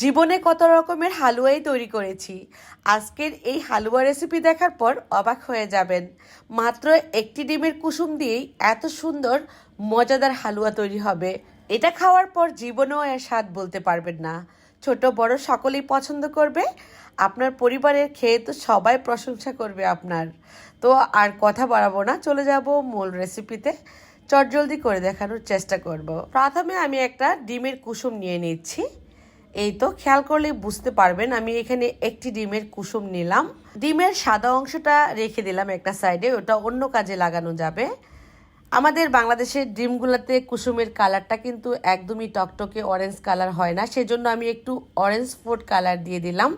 জীবনে কত রকমের হালুয়াই তৈরি করেছি। আজকের এই হালুয়া রেসিপি দেখার পর অবাক হয়ে যাবেন। মাত্র একটি ডিমের কুসুম দিয়েই এত সুন্দর, মজাদার হালুয়া তৈরি হবে। এটা খাওয়ার পর জীবনেও এর স্বাদ বলতে পারবেন না। ছোট, বড় সকলেই পছন্দ করবে। আপনার পরিবারের খেয়ে তো সবাই প্রশংসা করবে আপনার। তো আর কথা বাড়াবো না, চলে যাব মূল রেসিপিতে চটজলদি করে দেখানোর চেষ্টা করব। প্রথমে আমি একটা ডিমের কুসুম নিয়ে নিচ্ছি। এই তো খেয়াল করলে বুঝতে পারবেন, আমি এখানে একটি ডিমের কুসুম নিলাম। ডিমের সাদা অংশটা রেখে দিলাম একটা সাইডে ওটা অন্য কাজে লাগানো যাবে। আমাদের বাংলাদেশের ডিমগুলোতে কুসুমের কালারটা কিন্তু একদমই টকটকে অরেঞ্জ কালার হয় না, সেজন্য আমি একটু অরেঞ্জ ফুড কালার দিয়ে দিলাম।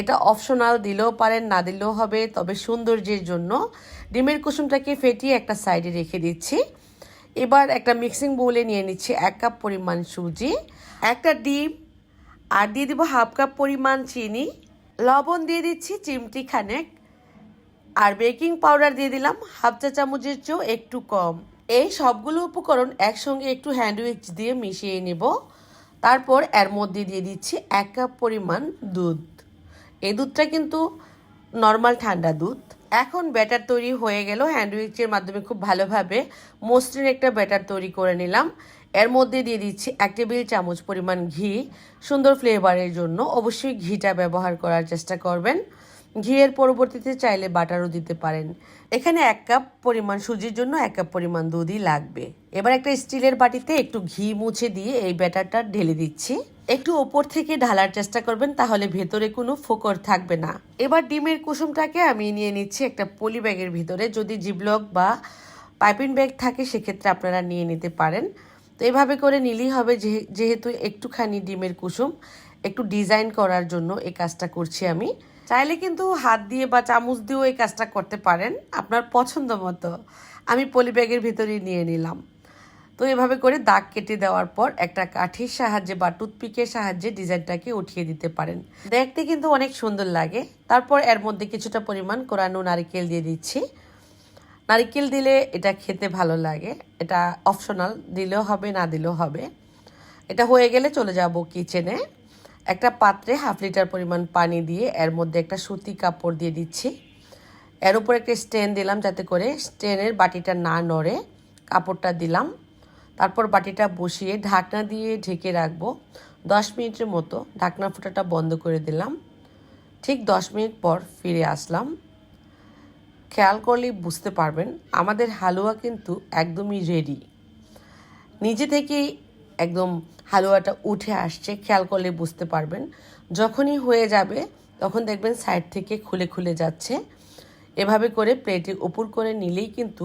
এটা অপশনাল দিলেও পারেন, না দিলেও হবে, তবে সৌন্দর্যের জন্য। ডিমের কুসুমটাকে ফেটিয়ে একটা সাইডে রেখে দিচ্ছি। এবার একটা মিক্সিং বোলে নিয়ে নিচ্ছি এক কাপ পরিমাণ সুজি। একটা ডিম আর দিয়ে দিব হাফ কাপ পরিমাণ চিনি, লবণ দিয়ে দিচ্ছি চিমটি খানেক, আর বেকিং পাউডার দিয়ে দিলাম হাফ চা চামচের চেয়েও একটু কম। এই সবগুলো উপকরণ একসঙ্গে একটু হ্যান্ডউইচ দিয়ে মিশিয়ে নেব। তারপর এর মধ্যে দিয়ে দিচ্ছি এক কাপ পরিমাণ দুধ। এই দুধটা কিন্তু নর্মাল ঠান্ডা দুধ। এখন ব্যাটার তৈরি হয়ে গেল। হ্যান্ডউইচের মাধ্যমে খুব ভালোভাবে মসৃণ একটা ব্যাটার তৈরি করে নিলাম। এর মধ্যে দিয়ে দিচ্ছি এক টেবিল চামচ পরিমাণ ঘি। সুন্দর ফ্লেভারের জন্য অবশ্যই ঘিটা ব্যবহার করার চেষ্টা করবেন। ঘিয়ের পরবর্তীতে চাইলে বাটারও দিতে পারেন। এখানে এক কাপ পরিমাণ সুজির জন্য এক কাপ পরিমাণ দুধই লাগবে। এবার একটা স্টিলের বাটিতে একটু ঘি মুছে দিয়ে এই ব্যাটারটা ঢেলে দিচ্ছি। একটু ওপর থেকে ঢালার চেষ্টা করবেন, তাহলে ভেতরে কোনো ফোকর থাকবে না। এবার ডিমের কুসুমটাকে আমি নিয়ে নিচ্ছি একটা পলি ব্যাগের ভিতরে। যদি জিবলক বা পাইপিং ব্যাগ থাকে, সেক্ষেত্রে আপনারা নিয়ে নিতে পারেন। তো এভাবে করে নিলেই হবে যেহেতু একটুখানি ডিমের কুসুম, একটু ডিজাইন করার জন্য এই কাজটা করছি আমি। চাইলে কিন্তু হাত দিয়ে বা চামচ দিয়েও এই কাজটা করতে পারেন, আপনার পছন্দ মতো। আমি পলি ব্যাগের ভিতরেই নিয়ে নিলাম। তো এভাবে করে দাগ কেটে দেওয়ার পর একটা কাঠির সাহায্যে বা টুথপিকের সাহায্যে ডিজাইনটাকে উঠিয়ে দিতে পারেন। দেখতে কিন্তু অনেক সুন্দর লাগে। তারপর এর মধ্যে কিছুটা পরিমাণ কোরানো নারকেল দিয়ে দিচ্ছি। নারকেল দিলে এটা খেতে ভালো লাগে। এটা অপশনাল দিলেও হবে, না দিলেও হবে। এটা হয়ে গেলে চলে যাব কিচেনে একটা পাত্রে হাফ লিটার পরিমাণ পানি দিয়ে এর মধ্যে একটা সুতি কাপড় দিয়ে দিচ্ছি। এর উপর একটা স্ট্যান্ড দিলাম যাতে করে স্ট্যান্ডের বাটিটা না নড়ে। কাপড়টা দিলাম। তারপর বাটিটা বসিয়ে ঢাকনা দিয়ে ঢেকে রাখব দশ মিনিটের মতো। ঢাকনা ফোঁটাটা বন্ধ করে দিলাম। ঠিক দশ মিনিট পর ফিরে আসলাম। খেয়াল করলেই বুঝতে পারবেন, আমাদের হালুয়া কিন্তু একদমই রেডি নিজে থেকেই একদম হালুয়াটা উঠে আসছে, খেয়াল করলে বুঝতে পারবেন। যখনই হয়ে যাবে, তখন দেখবেন সাইড থেকে খুলে খুলে যাচ্ছে। এভাবে করে প্লেটে উপর করে নিলেই কিন্তু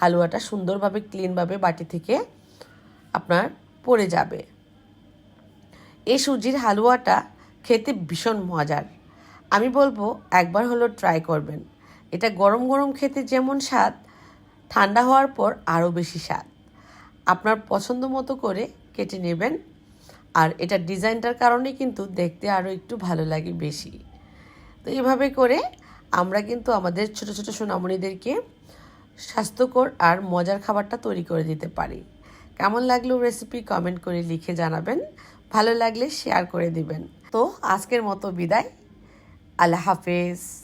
হালুয়াটা সুন্দরভাবে ক্লিনভাবে বাটি থেকে আপনার পড়ে যাবে। এই সুজির হালুয়াটা খেতে ভীষণ মজার। আমি বলব একবার হলো ট্রাই করবেন। এটা গরম গরম খেতে যেমন স্বাদ, ঠান্ডা হওয়ার পর আরও বেশি স্বাদ। আপনার পছন্দ মতো করে কেটে নেবেন। আর এটা ডিজাইনটার কারণে কিন্তু দেখতে আরও একটু ভালো লাগে বেশি। তো এইভাবে করে আমরা কিন্তু আমাদের ছোট ছোট সোনামণিদেরকে স্বাস্থ্যকর আর মজার খাবারটা তৈরি করে দিতে পারি। কেমন লাগল রেসিপি কমেন্ট করে লিখে জানাবেন। ভালো লাগলে শেয়ার করে দিবেন। তো আজকের মতো বিদায়। আল্লাহ হাফেজ।